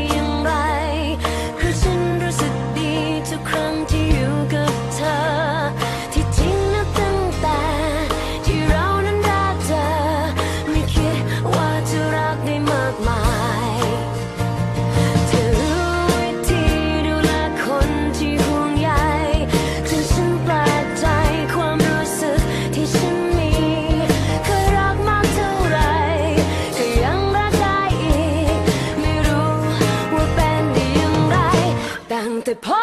ี the point.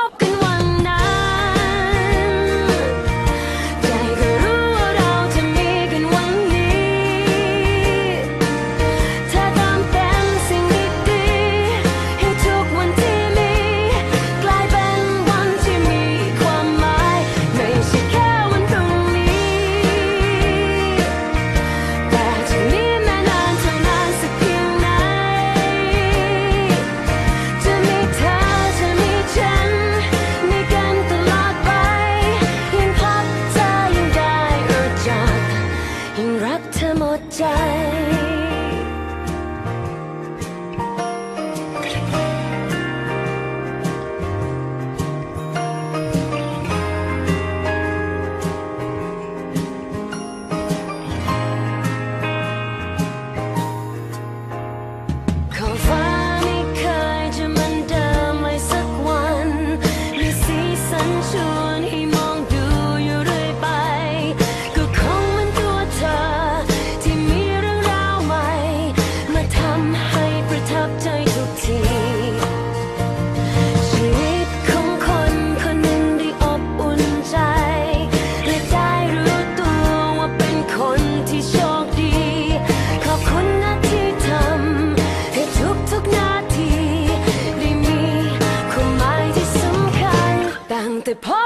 ธอหมดใจ te pas